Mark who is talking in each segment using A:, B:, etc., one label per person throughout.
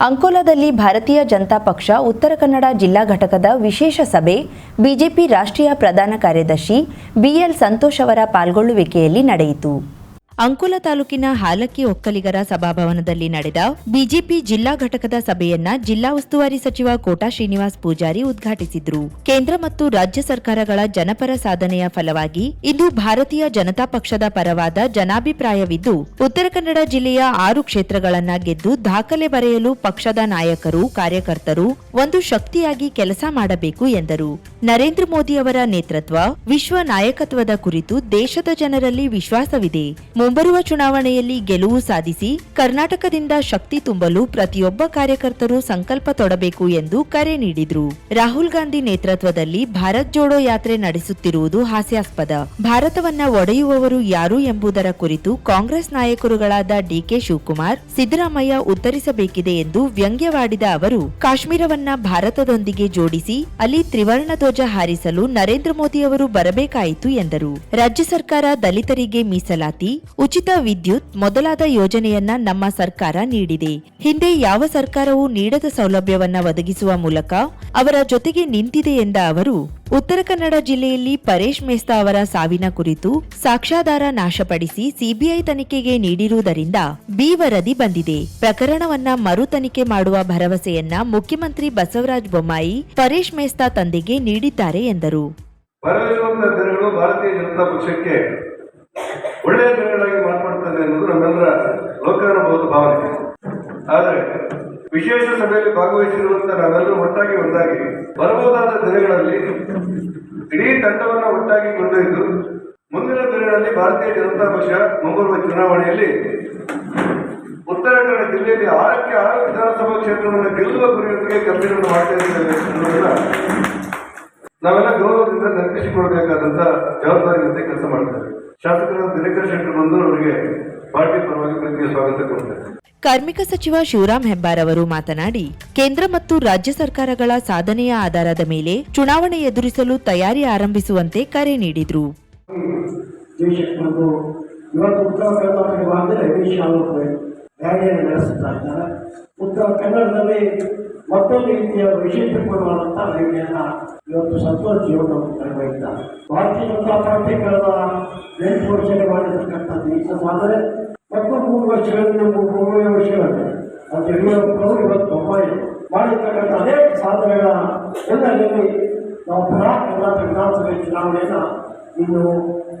A: ಅಂಕೋಲಾದಲ್ಲಿ ಭಾರತೀಯ ಜನತಾ ಪಕ್ಷ ಉತ್ತರ ಕನ್ನಡ ಜಿಲ್ಲಾ ಘಟಕದ ವಿಶೇಷ ಸಭೆ, ಬಿಜೆಪಿ ರಾಷ್ಟ್ರೀಯ ಪ್ರಧಾನ ಕಾರ್ಯದರ್ಶಿ ಬಿಎಲ್ ಸಂತೋಷ್ ಅವರ ಪಾಲ್ಗೊಳ್ಳುವಿಕೆಯಲ್ಲಿ ನಡೆಯಿತು. ಅಂಕೋಲ ತಾಲೂಕಿನ ಹಾಲಕ್ಕಿ ಒಕ್ಕಲಿಗರ ಸಭಾಭವನದಲ್ಲಿ ನಡೆದ ಬಿಜೆಪಿ ಜಿಲ್ಲಾ ಘಟಕದ ಸಭೆಯನ್ನ ಜಿಲ್ಲಾ ಉಸ್ತುವಾರಿ ಸಚಿವ ಕೋಟಾ ಶ್ರೀನಿವಾಸ್ ಪೂಜಾರಿ ಉದ್ಘಾಟಿಸಿದ್ರು. ಕೇಂದ್ರ ಮತ್ತು ರಾಜ್ಯ ಸರ್ಕಾರಗಳ ಜನಪರ ಸಾಧನೆಯ ಫಲವಾಗಿ ಇಂದು ಭಾರತೀಯ ಜನತಾ ಪಕ್ಷದ ಪರವಾದ ಜನಾಭಿಪ್ರಾಯವಿದ್ದು, ಉತ್ತರ ಕನ್ನಡ ಜಿಲ್ಲೆಯ ಆರು ಕ್ಷೇತ್ರಗಳನ್ನ ಗೆದ್ದು ದಾಖಲೆ ಬರೆಯಲು ಪಕ್ಷದ ನಾಯಕರು, ಕಾರ್ಯಕರ್ತರು ಒಂದು ಶಕ್ತಿಯಾಗಿ ಕೆಲಸ ಮಾಡಬೇಕು ಎಂದರು. ನರೇಂದ್ರ ಮೋದಿ ಅವರ ನೇತೃತ್ವ ವಿಶ್ವ ನಾಯಕತ್ವದ ಕುರಿತು ದೇಶದ ಜನರಲ್ಲಿ ವಿಶ್ವಾಸವಿದೆ. ಮುಂಬರುವ ಚುನಾವಣೆಯಲ್ಲಿ ಗೆಲುವು ಸಾಧಿಸಿ ಕರ್ನಾಟಕದಿಂದ ಶಕ್ತಿ ತುಂಬಲು ಪ್ರತಿಯೊಬ್ಬ ಕಾರ್ಯಕರ್ತರು ಸಂಕಲ್ಪ ತೊಡಬೇಕು ಎಂದು ಕರೆ ನೀಡಿದ್ರು. ರಾಹುಲ್ ಗಾಂಧಿ ನೇತೃತ್ವದಲ್ಲಿ ಭಾರತ್ ಜೋಡೋ ಯಾತ್ರೆ ನಡೆಸುತ್ತಿರುವುದು ಹಾಸ್ಯಾಸ್ಪದ. ಭಾರತವನ್ನ ಒಡೆಯುವವರು ಯಾರು ಎಂಬುದರ ಕುರಿತು ಕಾಂಗ್ರೆಸ್ ನಾಯಕರುಗಳಾದ ಡಿಕೆ ಶಿವಕುಮಾರ್, ಸಿದ್ದರಾಮಯ್ಯ ಉತ್ತರಿಸಬೇಕಿದೆ ಎಂದು ವ್ಯಂಗ್ಯವಾಡಿದ ಅವರು, ಕಾಶ್ಮೀರವನ್ನ ಭಾರತದೊಂದಿಗೆ ಜೋಡಿಸಿ ಅಲ್ಲಿ ತ್ರಿವರ್ಣ ಧ್ವಜ ಹಾರಿಸಲು ನರೇಂದ್ರ ಮೋದಿ ಅವರು ಬರಬೇಕಾಯಿತು ಎಂದರು. ರಾಜ್ಯ ಸರ್ಕಾರ ದಲಿತರಿಗೆ ಮೀಸಲಾತಿ ಉಚಿತ ವಿದ್ಯುತ್ ಮೊದಲಾದ ಯೋಜನೆಯನ್ನ ನಮ್ಮ ಸರ್ಕಾರ ನೀಡಿದೆ. ಹಿಂದೆ ಯಾವ ಸರ್ಕಾರವೂ ನೀಡದ ಸೌಲಭ್ಯವನ್ನ ಒದಗಿಸುವ ಮೂಲಕ ಅವರ ಜೊತೆಗೆ ನಿಂತಿದೆ ಎಂದ ಅವರು, ಉತ್ತರ ಕನ್ನಡ ಜಿಲ್ಲೆಯಲ್ಲಿ ಪರೇಶ್ ಮೇಸ್ತಾ ಅವರ ಸಾವಿನ ಕುರಿತು ಸಾಕ್ಷ್ಯಾಧಾರ ನಾಶಪಡಿಸಿ ಸಿಬಿಐ ತನಿಖೆಗೆ ನೀಡಿರುವುದರಿಂದ ಬಿ ವರದಿ ಬಂದಿದೆ. ಪ್ರಕರಣವನ್ನ ಮರು ತನಿಖೆ ಮಾಡುವ ಭರವಸೆಯನ್ನ ಮುಖ್ಯಮಂತ್ರಿ ಬಸವರಾಜ ಬೊಮ್ಮಾಯಿ ಪರೇಶ್ ಮೇಸ್ತಾ ತಂದೆಗೆ ನೀಡಿದ್ದಾರೆ ಎಂದರು.
B: ಭಾರತೀಯ ಜನತಾ ಪಕ್ಷಕ್ಕೆ ಒಳ್ಳೆಯ ದಿನಗಳಾಗಿ ಮಾರ್ಪಡ್ತದೆ ಅನ್ನೋದು ನಮ್ಮೆಲ್ಲರ ಲೋಕಾನುಭವದ ಭಾವನೆ. ಆದರೆ ವಿಶೇಷ ಸಭೆಯಲ್ಲಿ ಭಾಗವಹಿಸಿರುವಂತಹ ನಾವೆಲ್ಲರೂ ಒಟ್ಟಾಗಿ ಒಂದಾಗಿ ಬರಬಹುದಾದ ದಿನಗಳಲ್ಲಿ ಇಡೀ ತಂಡವನ್ನು ಒಟ್ಟಾಗಿ ಕೊಂಡೊಯ್ದು ಮುಂದಿನ ದಿನಗಳಲ್ಲಿ ಭಾರತೀಯ ಜನತಾ ಪಕ್ಷ ಮುಂಬರುವ ಚುನಾವಣೆಯಲ್ಲಿ ಉತ್ತರ ಕನ್ನಡ ಜಿಲ್ಲೆಯಲ್ಲಿ ಆರಕ್ಕೆ ಆರು ವಿಧಾನಸಭಾ ಕ್ಷೇತ್ರವನ್ನು ಗೆಲ್ಲುವ ಗುರಿಯೊಂದಿಗೆ ಕೆಲಸಗಳನ್ನು ಮಾಡ್ತಾ ಇದ್ದೇವೆ ನಾವೆಲ್ಲ ಗೌರವದಿಂದ ನೆನಪಿಸಿಕೊಳ್ಬೇಕಾದಂತಹ ಜವಾಬ್ದಾರಿಯಂತೆ ಕೆಲಸ ಮಾಡ್ತಾರೆ ಶಾಸಕರಾದ ದಿನಕರ್ ಶೆಟ್ಟರ್ ಬಂದು ಅವರಿಗೆ ಪಾರ್ಟಿ ಪರವಾಗಿ ಪ್ರತಿಯ ಸ್ವಾಗತ ಕೊಡ್ತಾರೆ
A: ಕಾರ್ಮಿಕ ಸಚಿವ ಶಿವರಾಮ್ ಹೆಬ್ಬಾರ್ ಅವರು ಮಾತನಾಡಿ ಕೇಂದ್ರ ಮತ್ತು ರಾಜ್ಯ ಸರ್ಕಾರಗಳ ಸಾಧನೆಯ ಆಧಾರದ ಮೇಲೆ ಚುನಾವಣೆ ಎದುರಿಸಲು ತಯಾರಿ ಆರಂಭಿಸುವಂತೆ ಕರೆ ನೀಡಿದ್ರು.
C: ಇವತ್ತು ಉತ್ತರ ಕರ್ನಾಟಕ ಉತ್ತರ ಕನ್ನಡದಲ್ಲಿ ಮತ್ತೊಂದು ರೀತಿಯ ವೈಶಿಷ್ಟ್ಯಪೂರ್ಣವಾದಂಥ ರ್ಯಾಲಿಯನ್ನು ಇವತ್ತು ಸಂತೋಷ ಜೀವನವನ್ನು ನಿರ್ವಹಿಸಿದ್ದಾರೆ ಭಾರತೀಯ ಜನತಾ ಪಾರ್ಟಿ ಕಳೆದ ಎಂಟು ವರ್ಷಕ್ಕೆ ಮಾಡಿರ್ತಕ್ಕಂಥದ್ದು ಈ ಸಾಧನೆ ಮತ್ತು ಮೂರು ವರ್ಷಗಳಿಂದ ಮೂರು ವರ್ಷಗಳಲ್ಲಿ ಮತ್ತು ಯಡಿಯೂರಪ್ಪನವರು ಇವತ್ತು ಬೊಮ್ಮಾಯಿ ಮಾಡಿರ್ತಕ್ಕಂಥ ಅನೇಕ ಸಾಧನೆಗಳ ಹಿನ್ನೆಲೆಯಲ್ಲಿ ನಾವು ಪುನಃ ಕರ್ನಾಟಕ ವಿಧಾನಸಭೆ ಚುನಾವಣೆಯನ್ನು ಇನ್ನು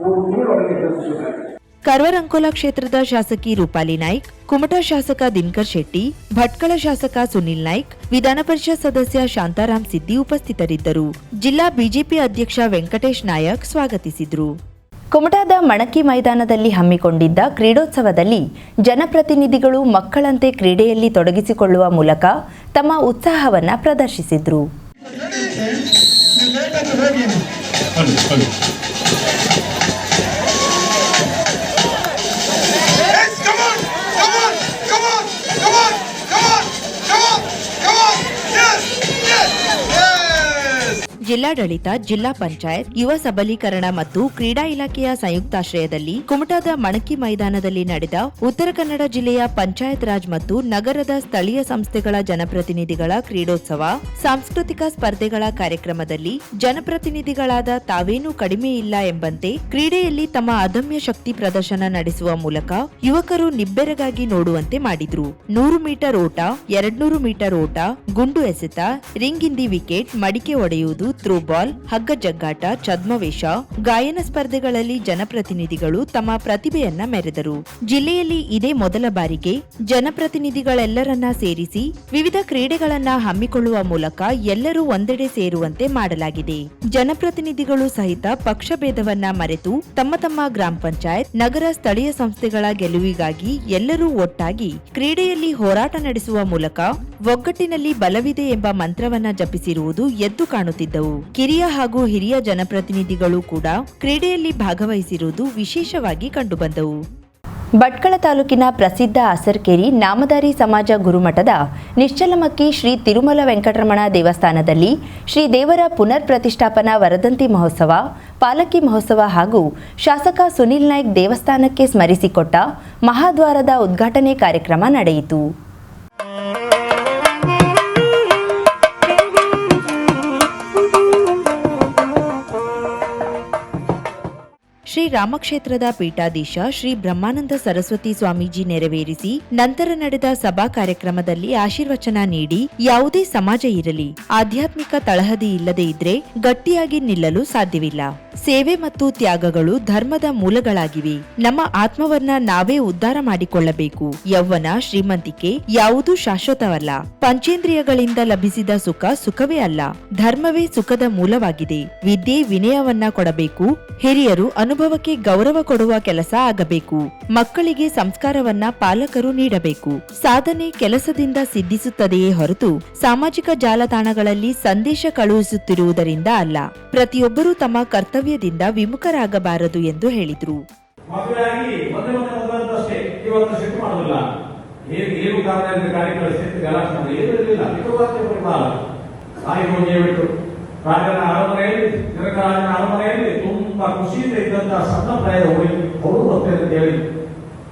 C: ಮೂರು ತಿಂಗಳೊಳಗೆ ಎದುರಿಸಬೇಕಾಗಿದೆ.
A: ಕರ್ವರ್ ಅಂಕೋಲಾ ಕ್ಷೇತ್ರದ ಶಾಸಕಿ ರೂಪಾಲಿ ನಾಯ್ಕ್ ಕುಮಟಾ ಶಾಸಕ ದಿನಕರ್ ಶೆಟ್ಟಿ ಭಟ್ಕಳ ಶಾಸಕ ಸುನಿಲ್ ನಾಯ್ಕ್ ವಿಧಾನ ಪರಿಷತ್ ಸದಸ್ಯ ಶಾಂತಾರಾಮ್ ಸಿದ್ದಿ ಉಪಸ್ಥಿತರಿದ್ದರು. ಜಿಲ್ಲಾ ಬಿಜೆಪಿ ಅಧ್ಯಕ್ಷ ವೆಂಕಟೇಶ್ ನಾಯಕ್ ಸ್ವಾಗತಿಸಿದ್ರು. ಕುಮಟಾದ ಮಣಕಿ ಮೈದಾನದಲ್ಲಿ ಹಮ್ಮಿಕೊಂಡಿದ್ದ ಕ್ರೀಡೋತ್ಸವದಲ್ಲಿ ಜನಪ್ರತಿನಿಧಿಗಳು ಮಕ್ಕಳಂತೆ ಕ್ರೀಡೆಯಲ್ಲಿ ತೊಡಗಿಸಿಕೊಳ್ಳುವ ಮೂಲಕ ತಮ್ಮ ಉತ್ಸಾಹವನ್ನ ಪ್ರದರ್ಶಿಸಿದ್ರು. ಜಿಲ್ಲಾಡಳಿತ, ಜಿಲ್ಲಾ ಪಂಚಾಯತ್, ಯುವ ಸಬಲೀಕರಣ ಮತ್ತು ಕ್ರೀಡಾ ಇಲಾಖೆಯ ಸಂಯುಕ್ತಾಶ್ರಯದಲ್ಲಿ ಕುಮಟಾದ ಮಣಕಿ ಮೈದಾನದಲ್ಲಿ ನಡೆದ ಉತ್ತರ ಕನ್ನಡ ಜಿಲ್ಲೆಯ ಪಂಚಾಯತ್ ರಾಜ್ ಮತ್ತು ನಗರದ ಸ್ಥಳೀಯ ಸಂಸ್ಥೆಗಳ ಜನಪ್ರತಿನಿಧಿಗಳ ಕ್ರೀಡೋತ್ಸವ, ಸಾಂಸ್ಕೃತಿಕ ಸ್ಪರ್ಧೆಗಳ ಕಾರ್ಯಕ್ರಮದಲ್ಲಿ ಜನಪ್ರತಿನಿಧಿಗಳಾದ ತಾವೇನೂ ಕಡಿಮೆ ಇಲ್ಲ ಎಂಬಂತೆ ಕ್ರೀಡೆಯಲ್ಲಿ ತಮ್ಮ ಅದಮ್ಯ ಶಕ್ತಿ ಪ್ರದರ್ಶನ ನಡೆಸುವ ಮೂಲಕ ಯುವಕರು ನಿಬ್ಬೆರಗಾಗಿ ನೋಡುವಂತೆ ಮಾಡಿದ್ರು. ನೂರು ಮೀಟರ್ ಓಟ, ಎರಡ್ನೂರು ಮೀಟರ್ ಓಟ, ಗುಂಡು ಎಸೆತ, ರಿಂಗ್ ಇಂದಿ ವಿಕೆಟ್, ಮಡಿಕೆ ಒಡೆಯುವುದು ಥ್ರೋಬಾಲ್ ಹಗ್ಗ ಜಗ್ಗಾಟ ಛದ್ಮವೇಷ, ಗಾಯನ ಸ್ಪರ್ಧೆಗಳಲ್ಲಿ ಜನಪ್ರತಿನಿಧಿಗಳು ತಮ್ಮ ಪ್ರತಿಭೆಯನ್ನ ಮೆರೆದರು. ಜಿಲ್ಲೆಯಲ್ಲಿ ಇದೇ ಮೊದಲ ಬಾರಿಗೆ ಜನಪ್ರತಿನಿಧಿಗಳೆಲ್ಲರನ್ನ ಸೇರಿಸಿ ವಿವಿಧ ಕ್ರೀಡೆಗಳನ್ನ ಹಮ್ಮಿಕೊಳ್ಳುವ ಮೂಲಕ ಎಲ್ಲರೂ ಒಂದೆಡೆ ಸೇರುವಂತೆ ಮಾಡಲಾಗಿದೆ. ಜನಪ್ರತಿನಿಧಿಗಳು ಸಹಿತ ಪಕ್ಷಭೇದವನ್ನ ಮರೆತು ತಮ್ಮ ತಮ್ಮ ಗ್ರಾಮ ಪಂಚಾಯತ್, ನಗರ ಸ್ಥಳೀಯ ಸಂಸ್ಥೆಗಳ ಗೆಲುವಿಗಾಗಿ ಎಲ್ಲರೂ ಒಟ್ಟಾಗಿ ಕ್ರೀಡೆಯಲ್ಲಿ ಹೋರಾಟ ನಡೆಸುವ ಮೂಲಕ ಒಗ್ಗಟ್ಟಿನಲ್ಲಿ ಬಲವಿದೆ ಎಂಬ ಮಂತ್ರವನ್ನ ಜಪಿಸಿರುವುದು ಎದ್ದು ಕಾಣುತ್ತಿದ್ದವು. ಕಿರಿಯ ಹಾಗೂ ಹಿರಿಯ ಜನಪ್ರತಿನಿಧಿಗಳು ಕೂಡ ಕ್ರೀಡೆಯಲ್ಲಿ ಭಾಗವಹಿಸಿರುವುದು ವಿಶೇಷವಾಗಿ ಕಂಡುಬಂದವು. ಭಟ್ಕಳ ತಾಲೂಕಿನ ಪ್ರಸಿದ್ಧ ಅಸರ್ಕೇರಿ ನಾಮದಾರಿ ಸಮಾಜ ಗುರುಮಠದ ನಿಶ್ಚಲಮಕ್ಕಿ ಶ್ರೀ ತಿರುಮಲ ವೆಂಕಟರಮಣ ದೇವಸ್ಥಾನದಲ್ಲಿ ಶ್ರೀ ದೇವರ ಪುನರ್ ಪ್ರತಿಷ್ಠಾಪನಾ ವರದಂತಿ ಮಹೋತ್ಸವ, ಪಾಲಕಿ ಮಹೋತ್ಸವ ಹಾಗೂ ಶಾಸಕ ಸುನಿಲ್ ನಾಯ್ಕ್ ದೇವಸ್ಥಾನಕ್ಕೆ ಸ್ಮರಿಸಿಕೊಟ್ಟ ಮಹಾದ್ವಾರದ ಉದ್ಘಾಟನೆ ಕಾರ್ಯಕ್ರಮ ನಡೆಯಿತು. ರಾಮಕ್ಷೇತ್ರದ ಪೀಠಾಧೀಶ ಶ್ರೀ ಬ್ರಹ್ಮಾನಂದ ಸರಸ್ವತಿ ಸ್ವಾಮೀಜಿ ನೆರವೇರಿಸಿ ನಂತರ ನಡೆದ ಸಭಾ ಕಾರ್ಯಕ್ರಮದಲ್ಲಿ ಆಶೀರ್ವಚನ ನೀಡಿ ಯಾವುದೇ ಸಮಾಜ ಇರಲಿ, ಆಧ್ಯಾತ್ಮಿಕ ತಳಹದಿ ಇಲ್ಲದೆ ಇದ್ರೆ ಗಟ್ಟಿಯಾಗಿ ನಿಲ್ಲಲು ಸಾಧ್ಯವಿಲ್ಲ. ಸೇವೆ ಮತ್ತು ತ್ಯಾಗಗಳು ಧರ್ಮದ ಮೂಲಗಳಾಗಿವೆ. ನಮ್ಮ ಆತ್ಮವನ್ನ ನಾವೇ ಉದ್ಧಾರ ಮಾಡಿಕೊಳ್ಳಬೇಕು. ಯೌವನ ಶ್ರೀಮಂತಿಕೆ ಯಾವುದೂ ಶಾಶ್ವತವಲ್ಲ. ಪಂಚೇಂದ್ರಿಯಗಳಿಂದ ಲಭಿಸಿದ ಸುಖ ಸುಖವೇ ಅಲ್ಲ. ಧರ್ಮವೇ ಸುಖದ ಮೂಲವಾಗಿದೆ. ವಿದ್ಯೆ ವಿನಯವನ್ನ ಕೊಡಬೇಕು. ಹಿರಿಯರು ಅನುಭವಕ್ಕೆ ಗೌರವ ಕೊಡುವ ಕೆಲಸ ಆಗಬೇಕು. ಮಕ್ಕಳಿಗೆ ಸಂಸ್ಕಾರವನ್ನ ಪಾಲಕರು ನೀಡಬೇಕು. ಸಾಧನೆ ಕೆಲಸದಿಂದ ಸಿದ್ಧಿಸುತ್ತದೆಯೇ ಹೊರತು ಸಾಮಾಜಿಕ ಜಾಲತಾಣಗಳಲ್ಲಿ ಸಂದೇಶ ಕಳುಹಿಸುತ್ತಿರುವುದರಿಂದ ಅಲ್ಲ. ಪ್ರತಿಯೊಬ್ಬರೂ ತಮ್ಮ ಕರ್ತವ್ಯದಿಂದ ವಿಮುಖರಾಗಬಾರದು ಎಂದು ಹೇಳಿದರು.
D: ಹೋಗಿ ರಾಜನ ಅರಮನೆಯಲ್ಲಿ ಅರಮನೆಯಲ್ಲಿ ತುಂಬಾ ಖುಷಿಯಿಂದ ಇದ್ದಂತಹ ಸಣ್ಣ ಪ್ರಾಯ ಹೋಗಿ ಅವರು ಬರ್ತೇನೆ ಅಂತ ಹೇಳಿ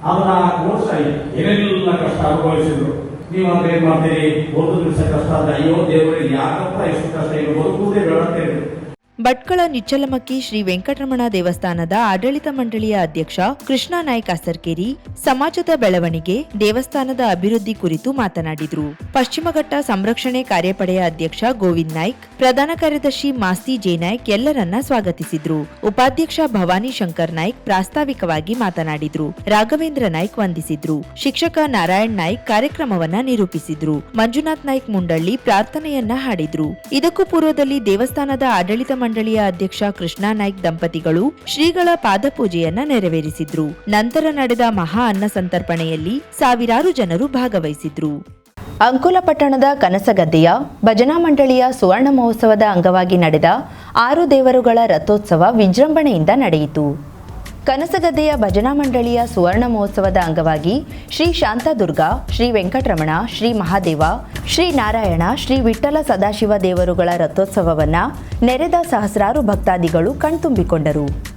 D: ಅವನ ವರ್ಷ ಏನೆಲ್ಲ ಕಷ್ಟ ಅನುಭವಿಸಿದ್ರು. ನೀವು ಅಂದ್ರೆ ಏನ್ ಮಾಡ್ತೀರಿ? ಒಂದು ದಿವಸ ಕಷ್ಟ ಅಂದ್ರೆ ಅಯ್ಯೋ ದೇವರಿಗೆ ಯಾಕಪ್ಪ ಎಷ್ಟು ಕಷ್ಟ? ಇಲ್ಲಿ ಬದುಕುವುದೇ ಬೇಡ ಅಂತ ಹೇಳಿದ್ರು.
A: ಭಟ್ಕಳ ನಿಚ್ಚಲಮಕ್ಕಿ ಶ್ರೀ ವೆಂಕಟರಮಣ ದೇವಸ್ಥಾನದ ಆಡಳಿತ ಮಂಡಳಿಯ ಅಧ್ಯಕ್ಷ ಕೃಷ್ಣ ನಾಯ್ಕ ಅಸರ್ಕೇರಿ ಸಮಾಜದ ಬೆಳವಣಿಗೆ, ದೇವಸ್ಥಾನದ ಅಭಿವೃದ್ಧಿ ಕುರಿತು ಮಾತನಾಡಿದರು. ಪಶ್ಚಿಮಘಟ್ಟ ಸಂರಕ್ಷಣೆ ಕಾರ್ಯಪಡೆಯ ಅಧ್ಯಕ್ಷ ಗೋವಿಂದ್ ನಾಯ್ಕ್, ಪ್ರಧಾನ ಕಾರ್ಯದರ್ಶಿ ಮಾಸ್ತಿ ಜೆ ನಾಯ್ಕ್ ಎಲ್ಲರನ್ನ ಸ್ವಾಗತಿಸಿದ್ರು. ಉಪಾಧ್ಯಕ್ಷ ಭವಾನಿ ಶಂಕರ್ ನಾಯ್ಕ್ ಪ್ರಾಸ್ತಾವಿಕವಾಗಿ ಮಾತನಾಡಿದ್ರು. ರಾಘವೇಂದ್ರ ನಾಯ್ಕ್ ವಂದಿಸಿದ್ರು. ಶಿಕ್ಷಕ ನಾರಾಯಣ್ ನಾಯ್ಕ್ ಕಾರ್ಯಕ್ರಮವನ್ನ ನಿರೂಪಿಸಿದ್ರು. ಮಂಜುನಾಥ್ ನಾಯ್ಕ್ ಮುಂಡಳ್ಳಿ ಪ್ರಾರ್ಥನೆಯನ್ನ ಹಾಡಿದ್ರು. ಇದಕ್ಕೂ ಪೂರ್ವದಲ್ಲಿ ದೇವಸ್ಥಾನದ ಆಡಳಿತ ಮಂಡಳಿಯ ಅಧ್ಯಕ್ಷ ಕೃಷ್ಣ ನಾಯ್ಕ್ ದಂಪತಿಗಳು ಶ್ರೀಗಳ ಪಾದಪೂಜೆಯನ್ನ ನೆರವೇರಿಸಿದ್ರು. ನಂತರ ನಡೆದ ಮಹಾ ಅನ್ನ ಸಂತರ್ಪಣೆಯಲ್ಲಿ ಸಾವಿರಾರು ಜನರು ಭಾಗವಹಿಸಿದ್ರು. ಅಂಕೋಲ ಪಟ್ಟಣದ ಕನಸಗದ್ದೆಯ ಭಜನಾ ಮಂಡಳಿಯ ಸುವರ್ಣ ಮಹೋತ್ಸವದ ಅಂಗವಾಗಿ ನಡೆದ ಆರು ದೇವರುಗಳ ರಥೋತ್ಸವ ವಿಜೃಂಭಣೆಯಿಂದ ನಡೆಯಿತು. ಕನಸಗದ್ದೆಯ ಭಜನಾ ಮಂಡಳಿಯ ಸುವರ್ಣ ಮಹೋತ್ಸವದ ಅಂಗವಾಗಿ ಶ್ರೀ ಶಾಂತದುರ್ಗ, ಶ್ರೀ ವೆಂಕಟರಮಣ, ಶ್ರೀ ಮಹಾದೇವ, ಶ್ರೀ ನಾರಾಯಣ, ಶ್ರೀ ವಿಠ್ಠಲ ಸದಾಶಿವ ದೇವರುಗಳ ರಥೋತ್ಸವವನ್ನ ನೆರೆದ ಸಹಸ್ರಾರು ಭಕ್ತಾದಿಗಳು ಕಣ್ತುಂಬಿಕೊಂಡರು.